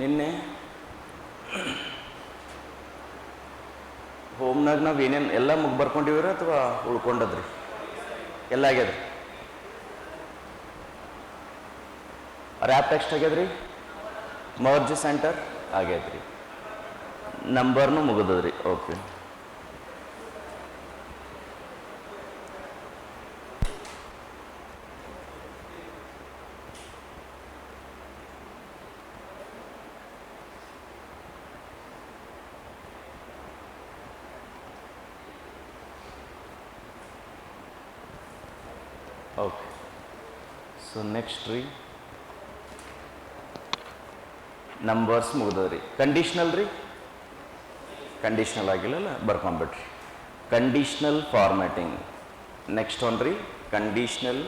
ನಿನ್ನೆ ಹೋಮ್ನಾಗ ನಾವು ಏನೇನು ಎಲ್ಲ ಮುಗ್ ಬರ್ಕೊಂಡಿವ್ರಿ ಅಥವಾ ಉಳ್ಕೊಂಡದ್ರಿ? ಎಲ್ಲ ಆಗ್ಯದ್ರಿ? ರ್ಯಾಪ್ ಟೆಕ್ಸ್ಟ್ ಆಗ್ಯದ್ರಿ? ಮರ್ಜ್ ಸೆಂಟರ್ ಆಗ್ಯದ್ರಿ. ನಂಬರ್ನು ಮುಗಿದದ್ರಿ. ಓಕೆ ಓಕೆ ಸೊ ನೆಕ್ಸ್ಟ್ ರೀ ನಂಬರ್ಸ್ ಮುಗಿದವ್ರಿ ಕಂಡೀಷ್ನಲ್ ರೀ? ಕಂಡೀಷ್ನಲ್ ಆಗಿಲ್ಲಲ್ಲ, ಬರ್ಕೊಂಬಿಟ್ರಿ. ಕಂಡೀಷ್ನಲ್ ಫಾರ್ಮ್ಯಾಟಿಂಗ್ ನೆಕ್ಸ್ಟ್ ಒನ್ ರೀ? Conditional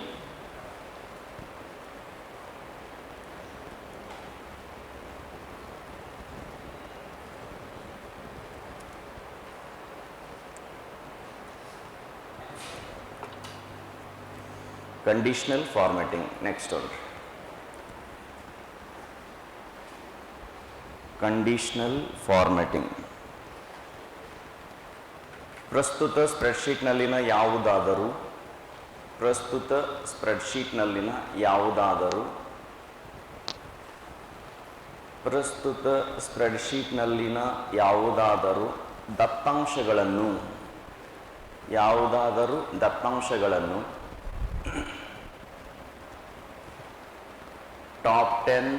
conditional formatting next one ರೀ ಕಂಡೀಷ್ನಲ್ ಫಾರ್ಮ್ಯಾಟಿಂಗ್ ಪ್ರಸ್ತುತ ಸ್ಪ್ರೆಡ್ಶೀಟ್ನಲ್ಲಿನ ಯಾವುದಾದರೂ, ಪ್ರಸ್ತುತ ಸ್ಪ್ರೆಡ್ಶೀಟ್ನಲ್ಲಿನ ಯಾವುದಾದರೂ, ಪ್ರಸ್ತುತ ಸ್ಪ್ರೆಡ್ಶೀಟ್ನಲ್ಲಿನ ಯಾವುದಾದರೂ ದತ್ತಾಂಶಗಳನ್ನು ಯಾವುದಾದರೂ ದತ್ತಾಂಶಗಳನ್ನು top ten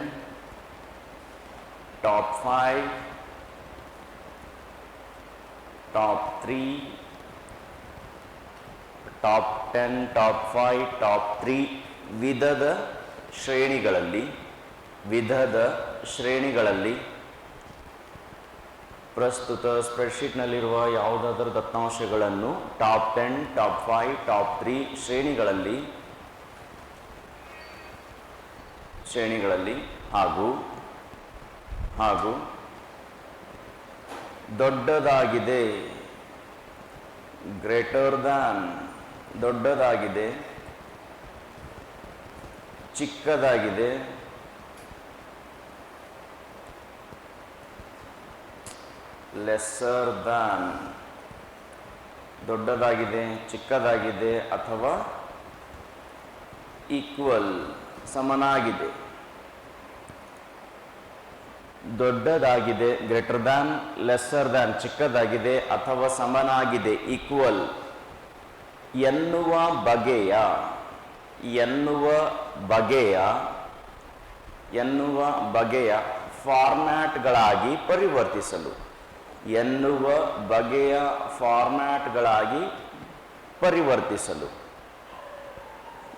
top 5, top 3, top ten top five top three ವಿಧದ ಶ್ರೇಣಿಗಳಲ್ಲಿ ವಿಧದ ಶ್ರೇಣಿಗಳಲ್ಲಿ ಪ್ರಸ್ತುತ ಸ್ಪ್ರೆಡ್ಶೀಟ್ನಲ್ಲಿರುವ ಯಾವುದಾದರೂ ದತ್ತಾಂಶಗಳನ್ನು top ten top five top three ಶ್ರೇಣಿಗಳಲ್ಲಿ ಶ್ರೇಣಿಗಳಲ್ಲಿ ಹಾಗೂ ಹಾಗೂ ದೊಡ್ಡದಾಗಿದೆ. ಗ್ರೇಟರ್ ದ್ಯಾನ್ ದೊಡ್ಡದಾಗಿದೆ. ಚಿಕ್ಕದಾಗಿದೆ. ಲೆಸ್ಸರ್ ದ್ಯಾನ್ ದೊಡ್ಡದಾಗಿದೆ ಚಿಕ್ಕದಾಗಿದೆ ಅಥವಾ ಈಕ್ವಲ್ ಸಮನಾಗಿದೆ. ದೊಡ್ಡದಾಗಿದೆ ಗ್ರೇಟರ್ ದ್ಯಾನ್ ಲೆಸ್ಸರ್ ದ್ಯಾನ್ ಚಿಕ್ಕದಾಗಿದೆ ಅಥವಾ ಸಮನಾಗಿದೆ ಈಕ್ವಲ್ ಎನ್ನುವ ಬಗೆಯ ಎನ್ನುವ ಬಗೆಯ ಎನ್ನುವ ಬಗೆಯ ಫಾರ್ಮ್ಯಾಟ್ಗಳಾಗಿ ಪರಿವರ್ತಿಸಲು, ಎನ್ನುವ ಬಗೆಯ ಫಾರ್ಮ್ಯಾಟ್ಗಳಾಗಿ ಪರಿವರ್ತಿಸಲು.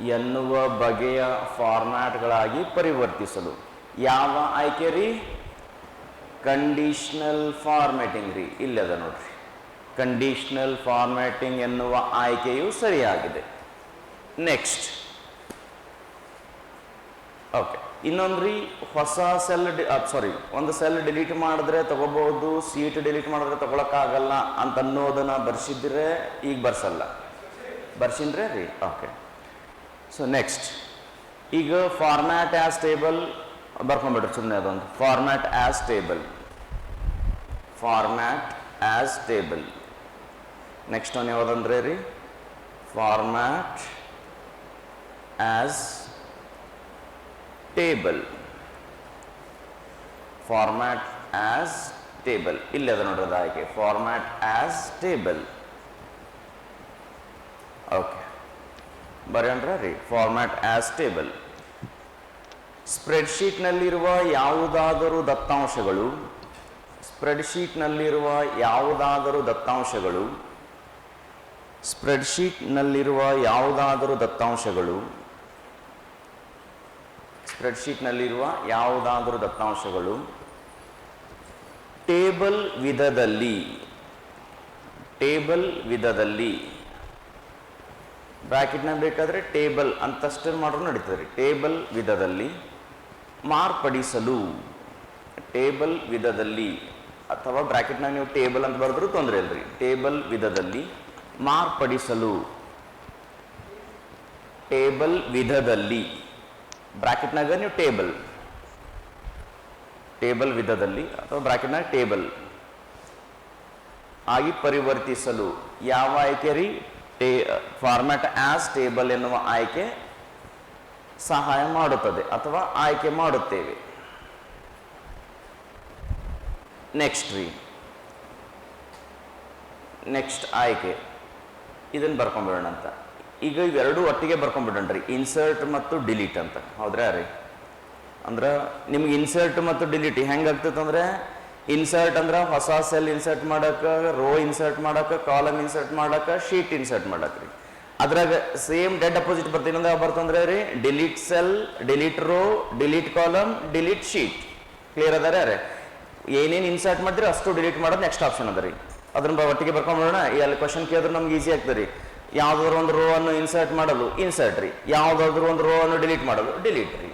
ಎನ್ನುವ ಬಗೆಯ ಫಾರ್ಮ್ಯಾಟ್ಗಳಾಗಿ ಪರಿವರ್ತಿಸಲು. ಯಾವ ಆಯ್ಕೆ ರೀ? ಕಂಡೀಷ್ನಲ್ ಫಾರ್ಮ್ಯಾಟಿಂಗ್ ರೀ. ಇಲ್ಲದ ನೋಡ್ರಿ. ಕಂಡೀಷ್ನಲ್ ಫಾರ್ಮ್ಯಾಟಿಂಗ್ ಎನ್ನುವ ಆಯ್ಕೆಯು ಸರಿಯಾಗಿದೆ. ನೆಕ್ಸ್ಟ್. ಓಕೆ. ಇನ್ನೊಂದು ರೀ, ಹೊಸ ಸೆಲ್ ಸಾರಿ ಒಂದು ಸೆಲ್ ಡಿಲೀಟ್ ಮಾಡಿದ್ರೆ ತಗೋಬಹುದು, ಸೀಟ್ ಡಿಲೀಟ್ ಮಾಡಿದ್ರೆ ತಗೊಳಕ್ಕಾಗಲ್ಲ ಅಂತ ಅನ್ನೋದನ್ನ ಬರ್ಸಿದ್ರೆ ಈಗ ಬರ್ಸಲ್ಲ. ಬರ್ಸಿದ್ರೆ ರೀ, ಓಕೆ. ಸೊ ನೆಕ್ಸ್ಟ್ ಈಗ ಫಾರ್ಮ್ಯಾಟ್ ಆಸ್ ಟೇಬಲ್ ಬರ್ಕೊಂಡ್ಬಿಡ್ರಿ ಸುಮ್ಮನೆ ಅದೊಂದು format as table format as table next one ಯಾವುದಂದ್ರೆ ರೀ format as table format as table ಇಲ್ಲಿ ಅದ ನೋಡ್ರಿ ಅದು ಆಯ್ಕೆ ಫಾರ್ಮ್ಯಾಟ್ ಆಸ್ ಟೇಬಲ್ ಓಕೆ ಬರೆಯೋಣ್ರ ಫಾರ್ಮ್ಯಾಟ್ ಆಸ್ ಟೇಬಲ್ ಸ್ಪ್ರೆಡ್ಶೀಟ್ನಲ್ಲಿರುವ ಯಾವುದಾದರೂ ದತ್ತಾಂಶಗಳು ಸ್ಪ್ರೆಡ್ಶೀಟ್ನಲ್ಲಿರುವ ಯಾವುದಾದರೂ ದತ್ತಾಂಶಗಳು ಸ್ಪ್ರೆಡ್ಶೀಟ್ನಲ್ಲಿರುವ ಯಾವುದಾದರೂ ದತ್ತಾಂಶಗಳು ಸ್ಪ್ರೆಡ್ಶೀಟ್ನಲ್ಲಿರುವ ಯಾವುದಾದರೂ ದತ್ತಾಂಶಗಳು ಟೇಬಲ್ ವಿಧದಲ್ಲಿ ಟೇಬಲ್ ವಿಧದಲ್ಲಿ. ಬ್ರಾಕೆಟ್ನಾಗ ಬೇಕಾದರೆ ಟೇಬಲ್ ಅಂತಷ್ಟೇ ಮಾಡ್ರೂ ನಡೀತದೆ ರೀ. ಟೇಬಲ್ ವಿಧದಲ್ಲಿ ಮಾರ್ಪಡಿಸಲು ಟೇಬಲ್ ವಿಧದಲ್ಲಿ ಅಥವಾ ಬ್ರಾಕೆಟ್ನಾಗ ನೀವು ಟೇಬಲ್ ಅಂತ ಬರೆದ್ರೂ ತೊಂದರೆ ಇಲ್ಲರಿ ಟೇಬಲ್ ವಿಧದಲ್ಲಿ ಮಾರ್ಪಡಿಸಲು ಟೇಬಲ್ ವಿಧದಲ್ಲಿ ಬ್ರಾಕೆಟ್ನಾಗ ನೀವು ಟೇಬಲ್ ಟೇಬಲ್ ವಿಧದಲ್ಲಿ ಅಥವಾ ಬ್ರ್ಯಾಕೆಟ್ನಾಗ ಟೇಬಲ್ ಆಗಿ ಪರಿವರ್ತಿಸಲು ಯಾವ ಆಯ್ಕೆ ರೀ? ಫಾರ್ಮ್ಯಾಟ್ ಆಸ್ ಟೇಬಲ್ ಎನ್ನುವ ಆಯ್ಕೆ ಸಹಾಯ ಮಾಡುತ್ತದೆ ಅಥವಾ ಆಯ್ಕೆ ಮಾಡುತ್ತೇವೆ. ನೆಕ್ಸ್ಟ್ ರೀ ನೆಕ್ಸ್ಟ್ ಆಯ್ಕೆ. ಇದನ್ನು ಬರ್ಕೊಂಬಿಡೋಣ ಅಂತ. ಈಗ ಇವೆರಡು ಒಟ್ಟಿಗೆ ಬರ್ಕೊಂಡ್ಬಿಡೋಣ್ರಿ ಇನ್ಸರ್ಟ್ ಮತ್ತು ಡಿಲೀಟ್ ಅಂತ. ಹೌದ್ರಾ ರೀ? ಅಂದ್ರೆ ನಿಮ್ಗೆ ಇನ್ಸರ್ಟ್ ಮತ್ತು ಡಿಲೀಟ್ ಹೆಂಗೆ ಅಂದರೆ ಅಂದ್ರೆ ಇನ್ಸರ್ಟ್ ಅಂದ್ರೆ ಹೊಸ ಸೆಲ್ ಇನ್ಸರ್ಟ್ ಮಾಡಕ್ಕೆ ರೋ ಇನ್ಸರ್ಟ್ ಮಾಡಕ್ಕೆ ಕಾಲಮ್ ಇನ್ಸರ್ಟ್ ಮಾಡಕ್ಕೆ ಶೀಟ್ ಇನ್ಸರ್ಟ್ ಮಾಡಕ್ಕೆ ರೀ. ಅದ್ರಾಗ ಸೇಮ್ ಡೆಡ್ ಅಪೋಸಿಟ್ ಬರ್ತೀನಿ ಅಂದ್ರೆ ಬರ್ತಂದ್ರೆ ರೀ? Delete cell delete row delete column delete sheet clear ಅದಾರೆ ರೀ ಏನೇನು ಇನ್ಸರ್ಟ್ ಮಾಡಿದ್ರೆ ಅಷ್ಟು ಡಿಲೀಟ್ ಮಾಡೋದು ನೆಕ್ಸ್ಟ್ ಆಪ್ಷನ್ ಅದ ರೀ. ಅದನ್ನ ಒಟ್ಟಿಗೆ ಬರ್ಕೊಂಡ್ಬಿಡೋಣ ಅಲ್ಲಿ ಕ್ವಶನ್ ಕೇಳಿದ್ರೆ ನಮ್ಗೆ ಈಸಿ ಆಗ್ತದೆ ರೀ. ಯಾವ್ದಾದ್ರು ಒಂದು ರೋ ಅನ್ನು ಇನ್ಸರ್ಟ್ ಮಾಡಲು ಇನ್ಸರ್ಟ್ ರೀ. ಯಾವುದಾದ್ರು ಒಂದು ರೋ ಅನ್ನು ಡಿಲೀಟ್ ಮಾಡಲು ಡಿಲೀಟ್ ರೀ.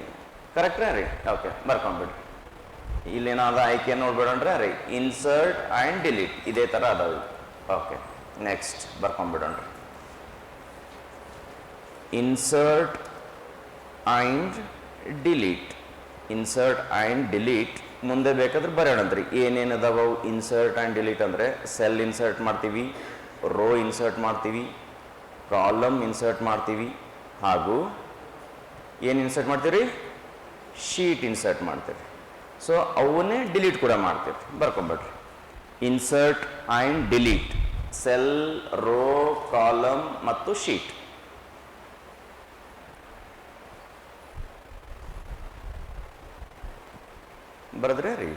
ಕರೆಕ್ಟ್ ರೀ ಓಕೆ ಬರ್ಕೊಂಡ್ಬಿಡ್ರಿ ಇಲ್ಲೇನಾದ ಆಯ್ಕೆ ನೋಡ್ಬಿಡೋಣ್ರೆ ರೀ ಇನ್ಸರ್ಟ್ ಆ್ಯಂಡ್ ಡಿಲೀಟ್ ಇದೇ ಥರ ಅದಾವೆ. Okay next ಬರ್ಕೊಂಬಿಡೋಣ್ರಿ insert and delete insert and delete ಮುಂದೆ ಬೇಕಾದ್ರೆ ಬರೆಯೋಣಂತ್ರಿ ಏನೇನು ಅದಾವ ಇನ್ಸರ್ಟ್ ಆ್ಯಂಡ್ ಡಿಲೀಟ್ ಅಂದರೆ ಸೆಲ್ ಇನ್ಸರ್ಟ್ ಮಾಡ್ತೀವಿ ರೋ ಇನ್ಸರ್ಟ್ ಮಾಡ್ತೀವಿ ಕಾಲಮ್ ಇನ್ಸರ್ಟ್ ಮಾಡ್ತೀವಿ, ಹಾಗೂ ಏನು ಇನ್ಸರ್ಟ್ ಮಾಡ್ತೀವಿ ಶೀಟ್ ಇನ್ಸರ್ಟ್ ಮಾಡ್ತೀವಿ ಸೊ ಅವನ್ನೇ ಡಿಲೀಟ್ ಕೂಡ ಮಾಡ್ತಿರ್ತೀವಿ. ಬರ್ಕೊಂಬಿಡ್ರಿ. Insert and delete cell row column ಮತ್ತು ಶೀಟ್ ಬರೆದ್ರೆ ರೀ?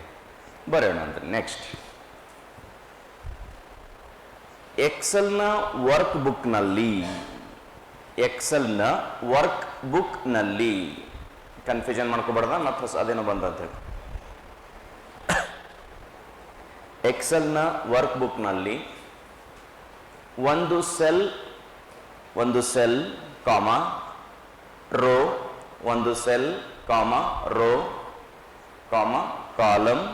ಬರೋಣ ಅಂದ್ರೆ ನೆಕ್ಸ್ಟ್ ಎಕ್ಸೆಲ್ನ ವರ್ಕ್ ಬುಕ್ನಲ್ಲಿ ಎಕ್ಸೆಲ್ನ ವರ್ಕ್ ಬುಕ್ನಲ್ಲಿ ಕನ್ಫ್ಯೂಷನ್ ಮಾಡ್ಕೋಬಾರ್ದ ಮತ್ತು ಹೊಸ ಅದೇನೋ ಬಂದ ಅಂತ ಹೇಳಿ ಎಕ್ಸೆಲ್ನ ವರ್ಕ್ ಬುಕ್ನಲ್ಲಿ ಒಂದು ಸೆಲ್ ಒಂದು ಸೆಲ್, ಕಾಮ, ರೋ, ಒಂದು ಸೆಲ್, ಕಾಮ, ರೋ, ಕಾಮ ಕಾಲಮ್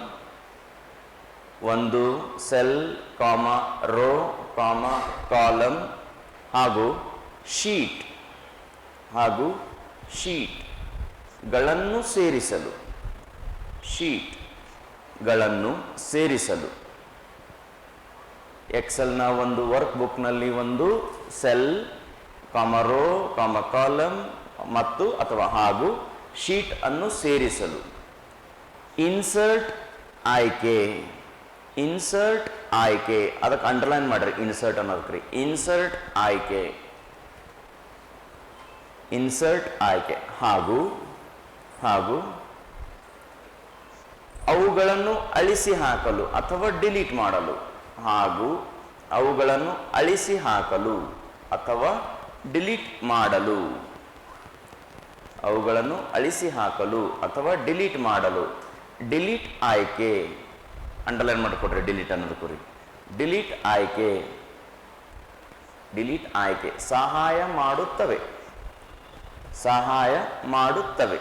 ಒಂದು ಸೆಲ್, ಕಾಮ, ರೋ, ಕಾಮ ಕಾಲಮ್ ಹಾಗೂ ಶೀಟ್ ಹಾಗೂ ಶೀಟ್ಗಳನ್ನು ಸೇರಿಸಲು ಶೀಟ್ಗಳನ್ನು ಸೇರಿಸಲು. ಎಕ್ಸೆಲ್ನ ಒಂದು ವರ್ಕ್ ಬುಕ್ನಲ್ಲಿ ಒಂದು ಸೆಲ್ ಕಾಮ ರೋ ಕಾಮ ಕಾಲಮ್ ಮತ್ತು ಅಥವಾ ಹಾಗೂ ಶೀಟ್ ಅನ್ನು ಸೇರಿಸಲು. ಇನ್ಸರ್ಟ್ ಆಯ್ಕೆ ಇನ್ಸರ್ಟ್ ಆಯ್ಕೆ ಅದಕ್ಕೆ ಅಂಡರ್ಲೈನ್ ಮಾಡ್ರಿ ಇನ್ಸರ್ಟ್ ಅನ್ನೋದಕ್ಕೆ ರೀ. ಇನ್ಸರ್ಟ್ ಆಯ್ಕೆ ಇನ್ಸರ್ಟ್ ಆಯ್ಕೆ ಹಾಗೂ ಹಾಗೂ ಅವುಗಳನ್ನು ಅಳಿಸಿ ಹಾಕಲು ಅಥವಾ ಡಿಲೀಟ್ ಮಾಡಲು. ಹಾಗೂ ಅವುಗಳನ್ನು ಅಳಿಸಿ ಹಾಕಲು ಅಥವಾ ಡಿಲೀಟ್ ಮಾಡಲು. ಅವುಗಳನ್ನು ಅಳಿಸಿ ಹಾಕಲು ಅಥವಾ ಡಿಲೀಟ್ ಮಾಡಲು. ಡಿಲೀಟ್ ಆಯ್ಕೆ. ಅಂಡರ್ಲೈನ್ ಮಾಡಿಕೊಟ್ರೆ ಡಿಲೀಟ್ ಅನ್ನೋದು ಕುರಿ. ಡಿಲೀಟ್ ಆಯ್ಕೆ. ಡಿಲೀಟ್ ಆಯ್ಕೆ. ಸಹಾಯ ಮಾಡುತ್ತವೆ. ಸಹಾಯ ಮಾಡುತ್ತವೆ.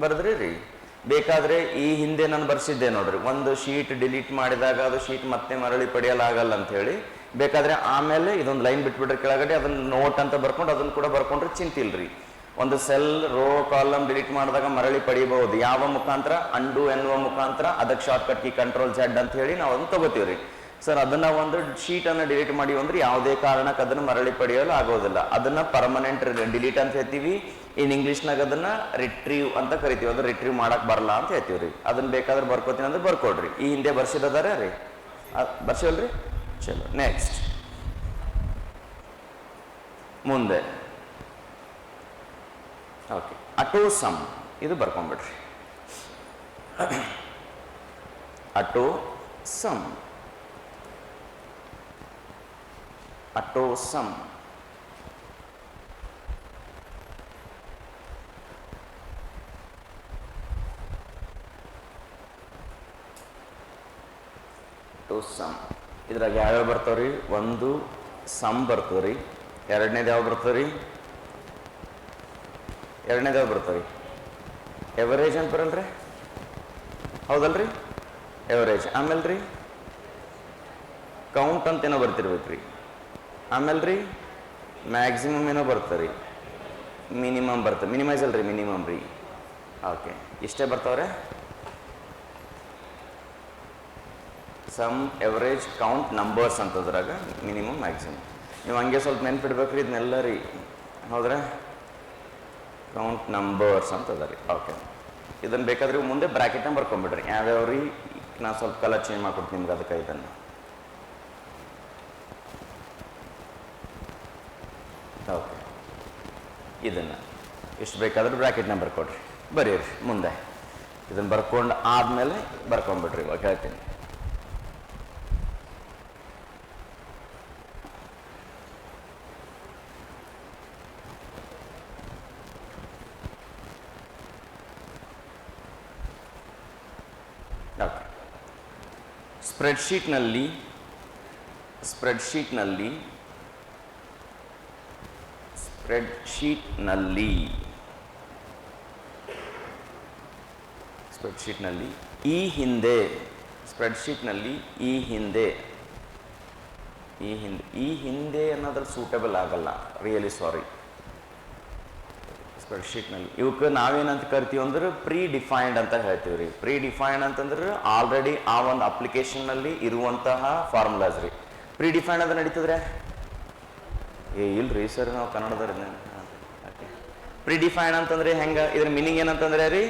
ಬರೆದ್ರಿ ರೀ. ಬೇಕಾದ್ರೆ ಈ ಹಿಂದೆ ನಾನು ಬರ್ಸಿದ್ದೆ ನೋಡ್ರಿ. ಒಂದು ಶೀಟ್ ಡಿಲೀಟ್ ಮಾಡಿದಾಗ ಅದು ಶೀಟ್ ಮತ್ತೆ ಮರಳಿ ಪಡೆಯಲಾಗಲ್ಲ ಅಂತ ಹೇಳಿ ಬೇಕಾದ್ರೆ ಆಮೇಲೆ ಇದೊಂದು ಲೈನ್ ಬಿಟ್ಬಿಟ್ರೆ ಕೆಳಗಡೆ ಅದನ್ನ ನೋಟ್ ಅಂತ ಬರ್ಕೊಂಡು ಅದನ್ನ ಕೂಡ ಬರ್ಕೊಂಡ್ರೆ ಚಿಂತಿಲ್ರಿ. ಒಂದು ಸೆಲ್ ರೋ ಕಾಲಮ್ ಡಿಲೀಟ್ ಮಾಡಿದಾಗ ಮರಳಿ ಪಡೆಯಬಹುದು. ಯಾವ ಮುಖಾಂತರ? ಅಂಡು ಎನ್ನುವ ಮುಖಾಂತರ. ಅದಕ್ಕೆ ಶಾರ್ಟ್ಕಟ್ ಕಿ ಕಂಟ್ರೋಲ್ ಜೆಡ್ ಅಂತ ಹೇಳಿ ನಾವು ಅದನ್ನ ತಗೋತೀವ್ರಿ. ಸರ್ ಅದನ್ನ ಒಂದು ಶೀಟ್ ಅನ್ನ ಡಿಲೀಟ್ ಮಾಡಿ ಅಂದ್ರೆ ಯಾವುದೇ ಕಾರಣಕ್ಕೆ ಅದನ್ನ ಮರಳಿ ಪಡೆಯಲು ಆಗೋದಿಲ್ಲ. ಅದನ್ನ ಪರ್ಮನೆಂಟ್ ಡಿಲೀಟ್ ಅಂತ ಹೇಳ್ತೀವಿ. ಇನ್ ಇಂಗ್ಲಿಷ್ನಾಗ ಅದನ್ನ ರಿಟ್ರೀವ್ ಅಂತ ಕರಿತೀವಿ. ಅದನ್ನ ರಿಟ್ರೀವ್ ಮಾಡಕ್ ಬರಲ್ಲ ಅಂತ ಹೇಳ್ತೀವಿ ರೀ. ಅದನ್ನ ಬೇಕಾದ್ರೆ ಬರ್ಕೋತೀನಿ ಅಂದ್ರೆ ಬರ್ಕೊಡ್ರಿ. ಈ ಹಿಂದೆ ಬರ್ಸಿದಾರೆ ರೀ? ಬರ್ಸಿವಲ್ರಿ ಚಲೋ. ನೆಕ್ಸ್ಟ್ ಮುಂದೆ. ಓಕೆ ಅಟೋ ಸಮ್ ಇದು ಬರ್ಕೊಂಬಿಡ್ರಿ ಅಟೋ ಸಮ್ ಅಟೋ ಸಮ್ ಇದ್ರಾಗ ಯಾವ್ಯಾವ ಬರ್ತಾವ್ರಿ? ಒಂದು ಸಮ್ ಬರ್ತವ್ರಿ. ಎರಡನೇದು ಯಾವ ಬರ್ತಾವ್ರಿ? ಎರಡನೇದು ಯಾವ ಬರ್ತಾವ್ರಿ? ಎವರೇಜ್ ಅಂತ ಬರಲ್ರಿ ಹೌದಲ್ರಿ? ಎವರೇಜ್ ಆಮೇಲೆ ರೀ ಕೌಂಟ್ ಅಂತ ಏನೋ ಬರ್ತಿರ್ಬೇಕ್ರಿ. ಆಮೇಲೆ ರೀ ಮ್ಯಾಕ್ಸಿಮಮ್ ಏನೋ ಬರ್ತರಿ ಮಿನಿಮಮ್ ಬರ್ತದೆ ಮಿನಿಮೈಸ್ ಅಲ್ರಿ ಮಿನಿಮಮ್ ರೀ. ಓಕೆ ಇಷ್ಟೇ ಬರ್ತಾವ್ರೆ? ಸಮ್ ಎವರೇಜ್ ಕೌಂಟ್ ನಂಬರ್ಸ್ ಅಂತದ್ರಾಗ ಮಿನಿಮಮ್ ಮ್ಯಾಕ್ಸಿಮಮ್ ನೀವು ಹಂಗೆ ಸ್ವಲ್ಪ ನೆನ್ಪಿಡ್ಬೇಕ್ರಿ ಇದನ್ನೆಲ್ಲ ರೀ. ಹೌದ್ರಾ? ಕೌಂಟ್ ನಂಬರ್ಸ್ ಅಂತದ ರೀ. ಓಕೆ ಇದನ್ನು ಬೇಕಾದ್ರೆ ಮುಂದೆ ಬ್ರ್ಯಾಕೆಟ್ನ ಬರ್ಕೊಂಬಿಡ್ರಿ ಯಾವ್ಯಾವ ರೀ ನಾನು ಸ್ವಲ್ಪ ಕಲರ್ ಚೇಂಜ್ ಮಾಡ್ಕೊಡ್ತೀನಿ ನಿಮ್ಗೆ ಅದಕ್ಕೆ ಇದನ್ನು. ಓಕೆ ಇದನ್ನು. ಎಷ್ಟು ಬೇಕಾದ್ರೆ ಬ್ರ್ಯಾಕೆಟ್ ನಂಬರ್ ಕೊಡ್ರಿ. ಬರೀರಿ, ಮುಂದೆ. ಇದನ್ನು ಬರ್ಕೊಂಡು ಆದಮೇಲೆ ಬರ್ಕೊಂಬಿಡ್ರಿ, ಇವಾಗ ಹೇಳ್ತೀನಿ. ಓಕೆ. ಸ್ಪ್ರೆಡ್ಶೀಟ್ನಲ್ಲಿ ಸ್ಪ್ರೆಡ್ಶೀಟ್ನಲ್ಲಿ ಸ್ಪ್ರೆಡ್ಶೀಟ್ನಲ್ಲಿ. ಸ್ಪ್ರೆಡ್ಶೀಟ್ನಲ್ಲಿ ಈ ಹಿಂದೆ, ಸ್ಪ್ರೆಡ್ಶೀಟ್ನಲ್ಲಿ ಈ ಹಿಂದೆ ಈ ಹಿಂದೆ ಈ ಹಿಂದೆ ಅನ್ನೋದ್ರಲ್ಲಿ ಸೂಟಬಲ್ ಆಗಲ್ಲ ರಿಯಲಿ ಸಾರಿ ಸ್ಪ್ರೆಡ್ಶೀಟ್ನಲ್ಲಿ ಇವಕ್ಕೆ ನಾವೇನಂತ ಕರಿತೀವಿ ಅಂದ್ರೆ ಪ್ರೀ ಡಿಫೈನ್ಡ್ ಅಂತ ಹೇಳ್ತೀವಿ ರೀ. ಪ್ರೀ ಡಿಫೈನ್ಡ್ ಅಂತಂದ್ರೆ ಆಲ್ರೆಡಿ ಆ ಒಂದು ಅಪ್ಲಿಕೇಶನ್ನಲ್ಲಿ ಇರುವಂತಹ ಫಾರ್ಮುಲಾಸ್ ರೀ. ಪ್ರೀ ಡಿಫೈನ್ಡ್ ಅದು ನಡೀತದ್ರೆ? ಏ, ಇಲ್ರಿ ಸರ್, ನಾವು ಕನ್ನಡದವ್ರ ಪ್ರಿಡಿಫೈನ್ ಅಂತಂದ್ರೆ ಹೆಂಗ? ಇದ್ರ ಮೀನಿಂಗ್ ಏನಂತಂದ್ರೆ ರೀ,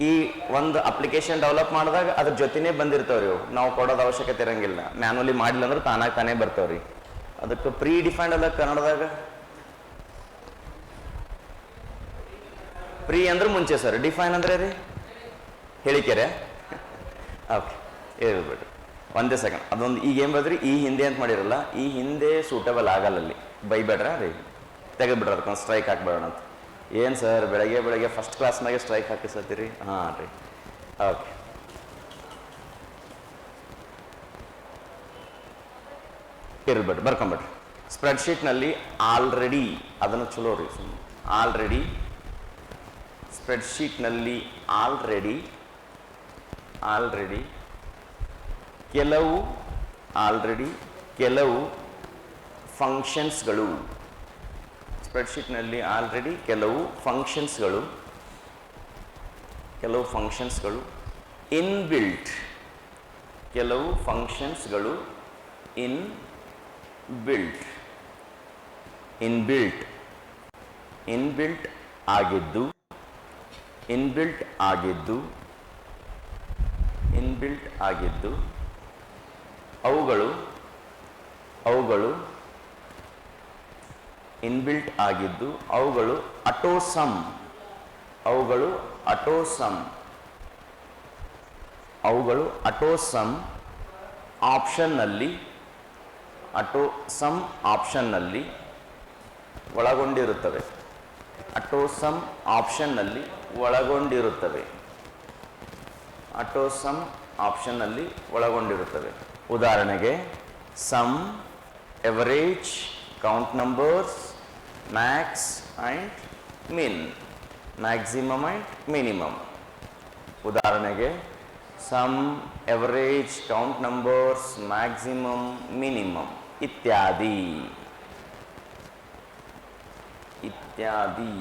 ಈ ಒಂದು ಅಪ್ಲಿಕೇಶನ್ ಡೆವಲಪ್ ಮಾಡಿದಾಗ ಅದ್ರ ಜೊತೆನೇ ಬಂದಿರ್ತಾವ್ರಿ ನಾವು ಕೊಡೋದು ಅವಶ್ಯಕತೆ ಇರಂಗಿಲ್ಲ. ಮ್ಯಾನ್ಯಲಿ ಮಾಡಿಲ್ಲ ಅಂದ್ರೆ ತಾನಾಗ ತಾನೇ ಬರ್ತಾವ್ರಿ. ಅದಕ್ಕೆ ಪ್ರೀ ಅಲ್ಲ ಕನ್ನಡದಾಗ? ಪ್ರೀ ಅಂದ್ರೆ ಮುಂಚೆ ಸರ್. ಡಿಫೈನ್ ಅಂದ್ರೆ ರೀ? ಹೇಳಿಕೆರೆ? ಓಕೆ. ಹೇಳ್ಬಿಡ್ರಿ. ಒಂದೇ ಸೆಕೆಂಡ್ ಅದೊಂದು ಈಗ ಏನ್ ಬದ್ರಿ? ಈ ಹಿಂದೆ ಅಂತ ಮಾಡಿರಲ್ಲ. ಈ ಹಿಂದೆ ಸೂಟಬಲ್ ಆಗಲ್ಲ ಅಲ್ಲಿ. ಬೈಬೇಡ್ರ ರೀ? ತೆಗೆದ್ಬಿಡ್ರಿ, ಅದಕ್ಕೊಂದು ಸ್ಟ್ರೈಕ್ ಹಾಕ್ಬೇಡೋಣ ಅಂತ. ಏನು ಸರ್ ಬೆಳಗ್ಗೆ ಬೆಳಗ್ಗೆ ಫಸ್ಟ್ ಕ್ಲಾಸ್ನಾಗೆ ಸ್ಟ್ರೈಕ್ ಹಾಕಿಸತ್ತೀರಿ ಹಾಂ ರೀ. ಓಕೆ ಇರ್ಬಿಡ್ರಿ ಬರ್ಕೊಂಬಿಡ್ರಿ. ಸ್ಪ್ರೆಡ್ಶೀಟ್ನಲ್ಲಿ ಆಲ್ರೆಡಿ ಅದನ್ನು ಚಲೋ ರೀ ಆಲ್ರೆಡಿ ಸ್ಪ್ರೆಡ್ಶೀಟ್ನಲ್ಲಿ ಆಲ್ರೆಡಿ ಆಲ್ರೆಡಿ ಕೆಲವು ಆಲ್ರೆಡಿ ಕೆಲವು ಫಂಕ್ಷನ್ಸ್ಗಳು ಸ್ಪ್ರೆಡ್ಶೀಟ್ನಲ್ಲಿ ಆಲ್ರೆಡಿ ಕೆಲವು ಫಂಕ್ಷನ್ಸ್ಗಳು ಕೆಲವು ಫಂಕ್ಷನ್ಸ್ಗಳು ಇನ್ಬಿಲ್ಟ್ ಕೆಲವು ಫಂಕ್ಷನ್ಸ್ಗಳು ಇನ್ ಬಿಲ್ಟ್ ಇನ್ಬಿಲ್ಟ್ ಇನ್ಬಿಲ್ಟ್ ಆಗಿದ್ದು ಇನ್ಬಿಲ್ಟ್ ಆಗಿದ್ದು ಇನ್ಬಿಲ್ಟ್ ಆಗಿದ್ದು, ಅವುಗಳು ಅವುಗಳು ಇನ್ಬಿಲ್ಟ್ ಆಗಿದ್ದು ಅವುಗಳು ಅಟೋಸಮ್. ಅವುಗಳು ಅಟೋಸಮ್. ಅವುಗಳು ಅಟೋಸಮ್ ಆಪ್ಷನ್ನಲ್ಲಿ ಅಟೋಸಮ್ ಆಪ್ಷನ್ನಲ್ಲಿ ಒಳಗೊಂಡಿರುತ್ತವೆ. ಅಟೋಸಮ್ ಆಪ್ಷನ್ನಲ್ಲಿ ಒಳಗೊಂಡಿರುತ್ತವೆ. ಅಟೋಸಮ್ ಆಪ್ಷನ್ನಲ್ಲಿ ಒಳಗೊಂಡಿರುತ್ತವೆ. ಉದಾಹರಣೆಗೆ, sum, average, count numbers max and min maximum and minimum ಉದಾಹರಣೆಗೆ sum average count numbers maximum minimum ಇತ್ಯಾದಿ. ಇತ್ಯಾದಿ.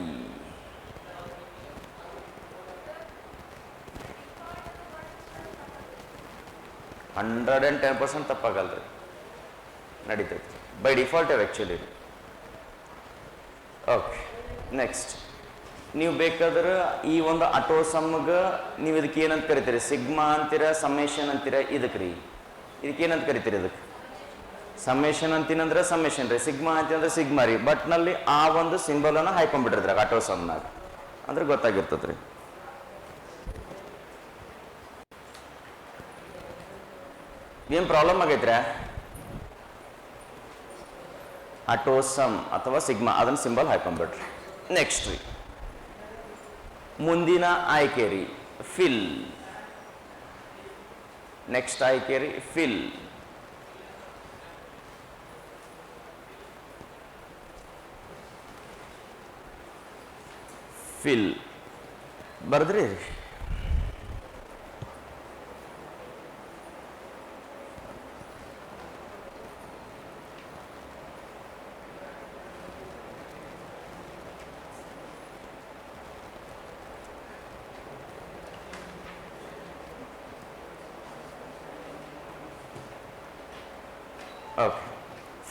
ಹಂಡ್ರೆಡ್ ಆ್ಯಂಡ್ ಟೆನ್ ಪರ್ಸೆಂಟ್ ತಪ್ಪಾಗಲ್ಲ ರೀ ನಡೀತೈತಿ. ಬೈ ಡಿಫಾಲ್ಟ್ ಅವ್ ಆ್ಯಕ್ಚುಲಿ ಓಕೆ ನೆಕ್ಸ್ಟ್ ನೀವು ಬೇಕಾದ್ರೆ ಈ ಒಂದು ಅಟೋಸಮ್ಗೆ ನೀವು ಇದಕ್ಕೆ ಏನಂತ ಕರಿತೀರಿ? ಸಿಗ್ಮಾ ಅಂತೀರ, ಸಮೇಷನ್ ಅಂತೀರ, ಇದಕ್ಕೆ ರೀ? ಇದಕ್ಕೆ ಏನಂತ ಕರಿತೀರಿ ಇದಕ್ಕೆ? ಸಮೇಷನ್ ಅಂತೀನಂದ್ರೆ ಸಮೇಷನ್ ರೀ. ಸಿಗ್ಮಾ ಅಂತೀನಂದ್ರೆ ಸಿಗ್ಮಾ ರೀ. ಬಟ್ನಲ್ಲಿ ಆ ಒಂದು ಸಿಂಬಲನ್ನು ಹಾಯ್ಕೊಂಡ್ಬಿಟ್ಟಿರ್ತಾರೆ ಆಟೋ ಸಮ್ನಾಗ ಅಂದ್ರೆ ಗೊತ್ತಾಗಿರ್ತದೆ ರೀ. ಏನು ಪ್ರಾಬ್ಲಮ್ ಆಗೈತ್ರೆ ಅಟೋಸಮ್ ಅಥವಾ ಸಿಗ್ಮಾ ಅದನ್ನ ಸಿಂಬಲ್ ಹಾಕೊಂಡ್ಬಿಟ್ರಿ ನೆಕ್ಸ್ಟ್ ರೀ ಮುಂದಿನ ಆಯ್ಕೆ ರೀ ಫಿಲ್ ನೆಕ್ಸ್ಟ್ ಆಯ್ಕೆ ರೀ ಫಿಲ್ ಫಿಲ್ ಬರ್ದ್ರಿ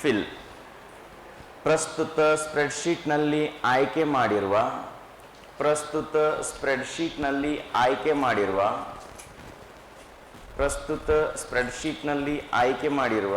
ಫಿಲ್. ಪ್ರಸ್ತುತ ಸ್ಪ್ರೆಡ್ಶೀಟ್ನಲ್ಲಿ ಆಯ್ಕೆ ಮಾಡಿರುವ ಪ್ರಸ್ತುತ ಸ್ಪ್ರೆಡ್ಶೀಟ್ನಲ್ಲಿ ಆಯ್ಕೆ ಮಾಡಿರುವ ಪ್ರಸ್ತುತ ಸ್ಪ್ರೆಡ್ಶೀಟ್ನಲ್ಲಿ ಆಯ್ಕೆ ಮಾಡಿರುವ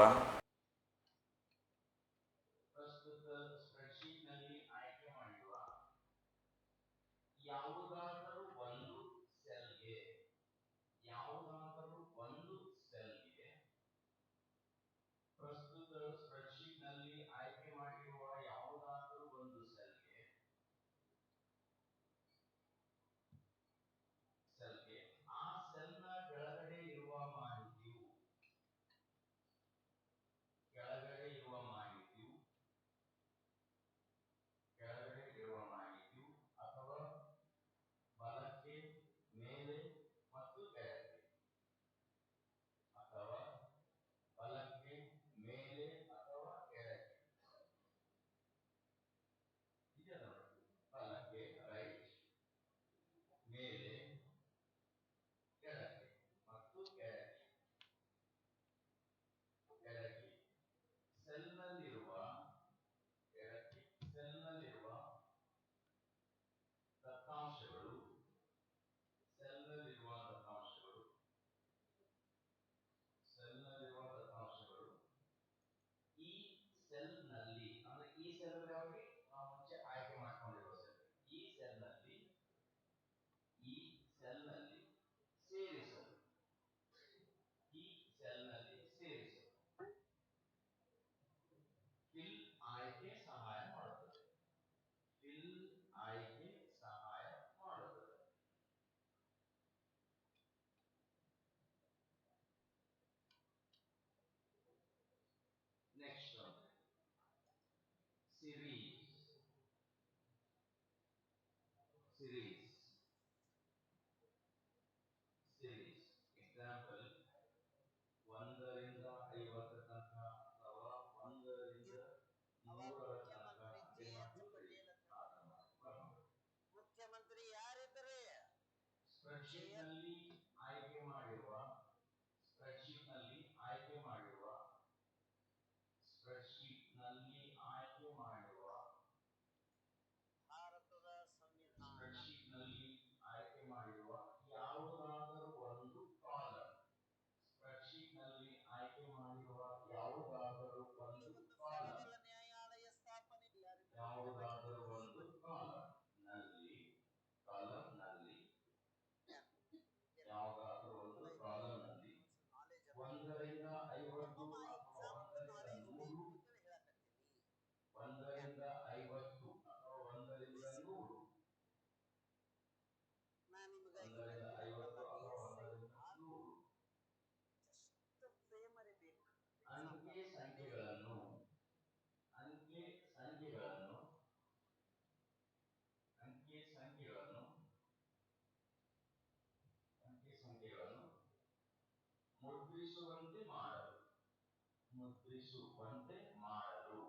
ಹೆಚ್ಚಿಸುವಂತೆ ಮಾಡಲು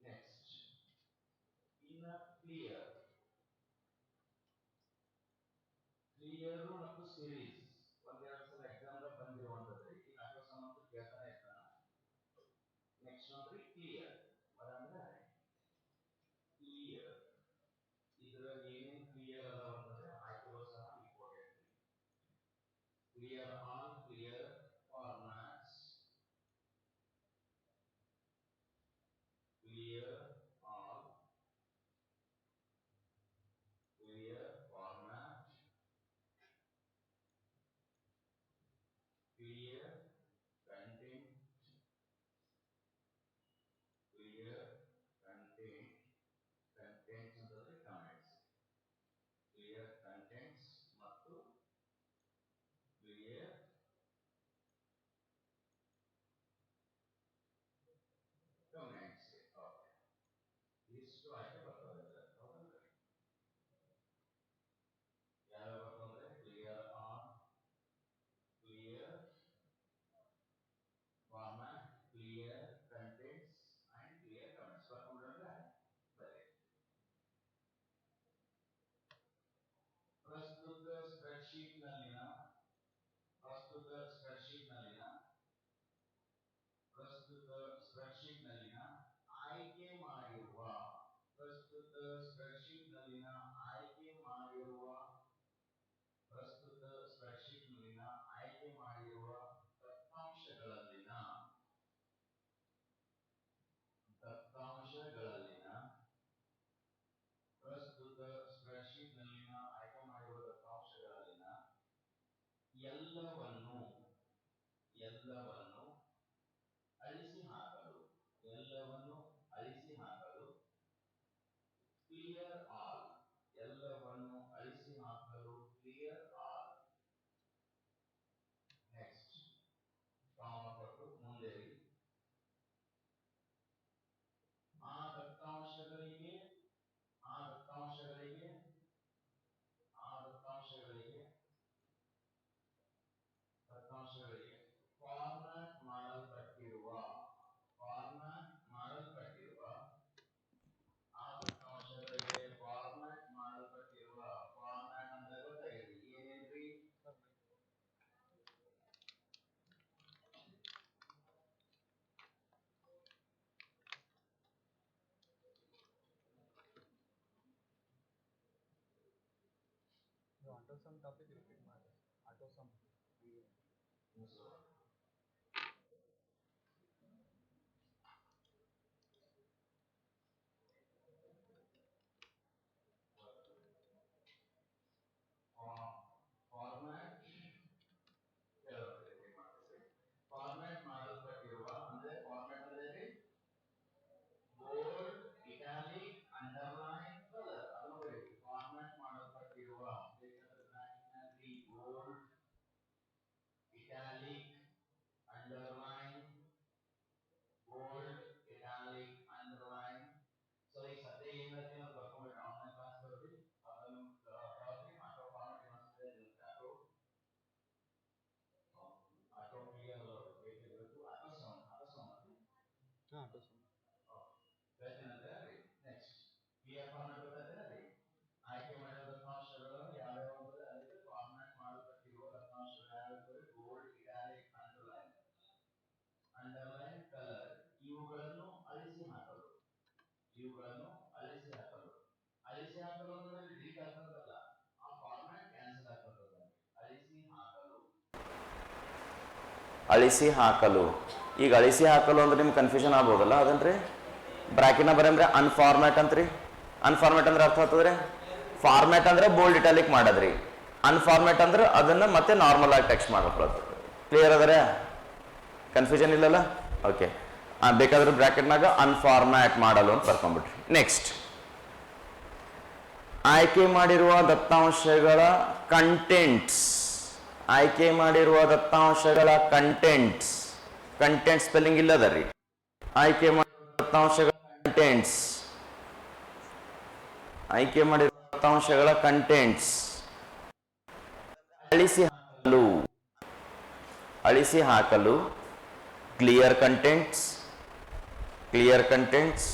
Next, in a clear, clear on a series. particularly auto sum topic repeat ಮಾಡಿ ಆಟೋ ಸಮ್ ಫಾರ್ಮ್ಯಾಟ್ ಫಾರ್ಮ್ಯಾಟ್ ಮಾಡಲ್ಪಟ್ಟಿರುವ ಅಂದ್ರೆ ಫಾರ್ಮ್ಯಾಟ್ ಅಂದ್ರೆ ಬೋಲ್ಡ್ ಇಟಾಲಿಕ್ ಅಂಡರ್ಲೈನ್ ಕಲರ್ ಅದು ಬರೀರಿ ಫಾರ್ಮ್ಯಾಟ್ ಮಾಡಲ್ಪಟ್ಟಿರುವ ಬೇಕಾದ್ರೆ ಬ್ರಾಕೆಟ್ನಲ್ಲಿ bold italic underline bold italic underline so ಈ ಸದ್ಯ ಏನ್ ಹೇಳ್ತೀನಿ ಅದು ಬರ್ಕೊಂಡ್ಬಿಟ್ಟು ಆನ್ಲೈನ್ ಕ್ಲಾಸ್ ಬರ್ರಿ ಅದನ್ನು ಬರ್ರಿ ಆಟೋ ಫಾರ್ಮ್ಯಾಟ್ ಏನಿಸ್ತದೆ ಆಟೋ ಆಟೋ ಕ್ಲಿಯರ್ ಬೇಕಿರಬೇಕು ಆಟೋ ಸೌಂಡ್ ಆಟೋ ಸೌಂಡ್ ಹಾಂ ಆಟೋ ಸಮ್ ಪ್ರಯತ್ನ ರೀ ನೆಕ್ಸ್ಟ್ ಕ್ಲಿಯರ್ ಫಾರ್ಮ್ಯಾಟ್ ಗೊತ್ತಾಯ್ತಲ್ಲ ರೀ ಆಯ್ಕೆ ಮಾಡಿದ ದತ್ತಾಂಶಗಳು ಯಾವ್ಯಾವ ಅಂದ್ರೆ ಅದಕ್ಕೆ ಫಾರ್ಮ್ಯಾಟ್ ಮಾಡಲ್ಪಟ್ಟಿರುವ ದತ್ತಾಂಶಗಳು ಯಾವ್ಯಾವ gold italic underline underline colour ಇವುಗಳನ್ನು ಅಳಿಸಿ ಹಾಕಲು ಇವುಗಳನ್ನು ಅಳಿಸಿ ಹಾಕಲು ಅಳಿಸಿ ಹಾಕಲು ಅಂದ್ರೆ ಡಿಲೀಟ್ ಹಾಕೋದಲ್ಲ ಆ ಫಾರ್ಮ್ಯಾಟ್ ಕ್ಯಾನ್ಸಲ್ ಹಾಕೋದಲ್ಲ ಅಳಿಸಿ ಹಾಕಲು ಅಳಿಸಿ ಹಾಕಲು ಈಗ ಅಳಿಸಿ ಹಾಕಲು ಅಂದ್ರೆ ನಿಮ್ಗೆ ಕನ್ಫ್ಯೂಷನ್ ಆಗ್ಬೋದಲ್ಲ ಅದನ್ರಿ ಬ್ರಾಕಿನ ಬರಂದ್ರೆ ಅನ್ಫಾರ್ಮ್ಯಾಟ್ ಅಂತ್ರಿ. ಅನ್ಫಾರ್ಮ್ಯಾಟ್ ಅಂದ್ರೆ ಅರ್ಥ ಆಗ್ತದ್ರಿ? ಫಾರ್ಮ್ಯಾಟ್ ಅಂದ್ರೆ ಬೋಲ್ಡ್ ಇಟಾಲಿಕ್ ಮಾಡೋದ್ರಿ. ಅನ್ಫಾರ್ಮ್ಯಾಟ್ ಅಂದ್ರೆ ಅದನ್ನ ಮತ್ತೆ ನಾರ್ಮಲ್ ಆಗಿ ಟೆಕ್ಸ್ಟ್ ಮಾಡ್ಕೊಳ್ಳೋದು ಕ್ಲಿಯರ್ ಅದರ? ಕನ್ಫ್ಯೂಷನ್ ಇಲ್ಲಲ್ಲ? ಓಕೆ ಬೇಕಾದ್ರೆ ಬ್ರಾಕೆಟ್ನಾಗ ಅನ್ಫಾರ್ಮ್ಯಾಟ್ ಮಾಡಲು ಅಂತ ಬರ್ಕೊಂಡ್ಬಿಟ್ರಿ ನೆಕ್ಸ್ಟ್ ಆಯ್ಕೆ ಮಾಡಿರುವ ದತ್ತಾಂಶಗಳ ಕಂಟೆಂಟ್ಸ್ ಆಯ್ಕೆ ಮಾಡಿರುವ ದತ್ತಾಂಶಗಳ ಕಂಟೆಂಟ್ಸ್ ಕಂಟೆಂಟ್ ಸ್ಪೆಲ್ಲಿಂಗ್ ಇಲ್ಲದ ರೀ. ಆಯ್ಕೆ ಮಾಡಿರುವ ದತ್ತಾಂಶಗಳ ಕಂಟೆಂಟ್ಸ್ ಆಯ್ಕೆ ಮಾಡಿರುವ ದತ್ತಾಂಶಗಳ ಕಂಟೆಂಟ್ಸ್ ಅಳಿಸಿ ಹಾಕಲು. ಅಳಿಸಿ ಹಾಕಲು. ಕ್ಲಿಯರ್ ಕಂಟೆಂಟ್ಸ್ ಕ್ಲಿಯರ್ ಕಂಟೆಂಟ್ಸ್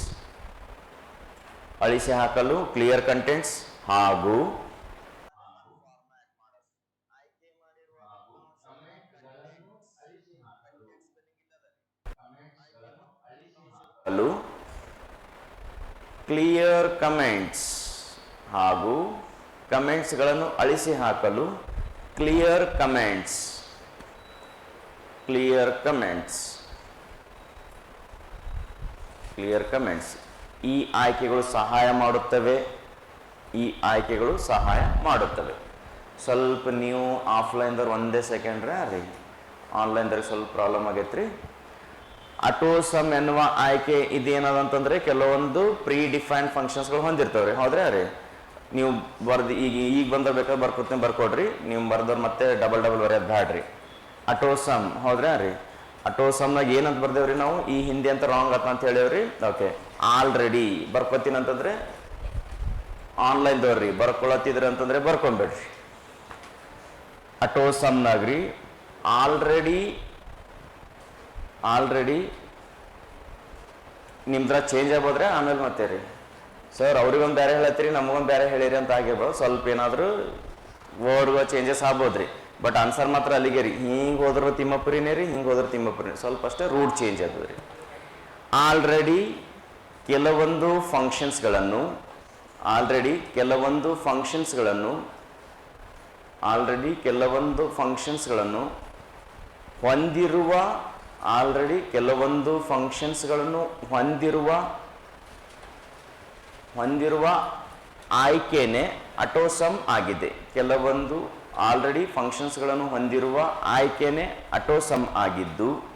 ಅಳಿಸಿ ಹಾಕಲು. ಕ್ಲಿಯರ್ ಕಂಟೆಂಟ್ಸ್ ಹಾಗೂ ಹಾಗೂ ಕಮೆಂಟ್ಗಳನ್ನು ಅಳಿಸಿ ಹಾಕಲು ಕಮೆಂಟ್ಸ್ಗಳನ್ನು ಅಳಿಸಿ ಹಾಕಲು ಹಾಕಲು ಕ್ಲಿಯರ್ ಕಮೆಂಟ್ಸ್ ಹಾಗೂ ಕಮೆಂಟ್ಸ್ಗಳನ್ನು ಅಳಿಸಿ ಹಾಕಲು clear comments clear comments clear comments ಈ ಆಯ್ಕೆಗಳು ಸಹಾಯ ಮಾಡುತ್ತವೆ. ಈ ಆಯ್ಕೆಗಳು ಸಹಾಯ ಮಾಡುತ್ತವೆ. ಸ್ವಲ್ಪ ನೀವು ಆಫ್ಲೈನ್ದವ್ರು ಒಂದೇ ಸೆಕೆಂಡ್ರೆ ರೀ ಆನ್ಲೈನ್ದವ್ರಿಗೆ ಸ್ವಲ್ಪ ಪ್ರಾಬ್ಲಮ್ ಆಗೈತ್ರಿ ಅಟೋಸಮ್ ಎನ್ನುವ ಆಯ್ಕೆ ಇದೇನದಂತಂದ್ರೆ ಕೆಲವೊಂದು ಪ್ರೀ ಡಿಫೈನ್ ಫಂಕ್ಷನ್ಸ್ಗಳು ಹೊಂದಿರ್ತವ್ರಿ. ಹೌದ್ರಿ ರೀ? ನೀವು ಬರ್ದು ಈಗ ಈಗ ಬಂದ ಬೇಕಾದ್ರೆ ಬರ್ಕೊತೀನಿ ಬರ್ಕೊಡ್ರಿ. ನೀವು ಬರ್ದವ್ರು ಮತ್ತೆ ಡಬಲ್ ಡಬಲ್ ಬರೆಯೋದು ಬ್ಯಾಡ್ರಿ. ಅಟೋಸಮ್, ಹೌದ್ರಾ ರೀ? ಅಟೋಸಮ್ನಾಗ ಏನಂತ ಬರ್ದೇವ್ರಿ ನಾವು? ಈ ಹಿಂದಿ ಅಂತ ರಾಂಗ್ ಆತ ಅಂತ ಹೇಳೇವ್ರಿ ಓಕೆ. ಆಲ್ರೆಡಿ ಬರ್ಕೊತೀನಿ ಅಂತಂದ್ರೆ ಆನ್ಲೈನ್ದವ್ರಿ ಬರ್ಕೊಳತ್ತಿದ್ರಿ ಅಂತಂದ್ರೆ ಬರ್ಕೊಂಬೇಡ್ರಿ. ಅಟೋಸಮ್ನಾಗ್ರಿ ಆಲ್ರೆಡಿ ಆಲ್ರೆಡಿ ನಿಮ್ದ್ರ ಚೇಂಜ್ ಆಗ್ಬೋದ್ರೆ ಆಮೇಲೆ ಮತ್ತೆ ರೀ. ಸರ್ ಅವ್ರಿಗೊಂದು ಬೇರೆ ಹೇಳತ್ತೀರಿ, ನಮಗೊಂದು ಬೇರೆ ಹೇಳಿರಿ ಅಂತ ಆಗಿರ್ಬೋದು ಸ್ವಲ್ಪ ಏನಾದರೂ ವರ್ಡ್ಗಳು ಚೇಂಜಸ್ ಆಗ್ಬೋದ್ರಿ ಬಟ್ ಆನ್ಸರ್ ಮಾತ್ರ ಅಲ್ಲಿಗೆ ರೀ. ಹಿಂಗೆ ಹೋದ್ರು ತಿಮ್ಮಪ್ಪರಿನೇ ರೀ, ಹಿಂಗೆ ಹೋದ್ರೆ ತಿಮ್ಮಪುರಿ ಸ್ವಲ್ಪ ಅಷ್ಟೇ ರೂಟ್ ಚೇಂಜ್ ಆಗ್ತದೆ ರೀ. ಆಲ್ರೆಡಿ ಕೆಲವೊಂದು ಫಂಕ್ಷನ್ಸ್ಗಳನ್ನು ಆಲ್ರೆಡಿ ಕೆಲವೊಂದು ಫಂಕ್ಷನ್ಸ್ಗಳನ್ನು ಆಲ್ರೆಡಿ ಕೆಲವೊಂದು ಫಂಕ್ಷನ್ಸ್ಗಳನ್ನು ಹೊಂದಿರುವ ಆಲ್ರೆಡಿ ಕೆಲವೊಂದು ಫಂಕ್ಷನ್ಸ್ಗಳನ್ನು ಹೊಂದಿರುವ ಹೊಂದಿರುವ ಆಯ್ಕೆನೇ ಅಟೋಸಮ್ ಆಗಿದೆ. ಕೆಲವೊಂದು ಆಲ್ರೆಡಿ ಫಂಕ್ಷನ್ಸ್ಗಳನ್ನು ಹೊಂದಿರುವ ಆಯ್ಕೆನೇ ಅಟೋಸಮ್ ಆಗಿದ್ದು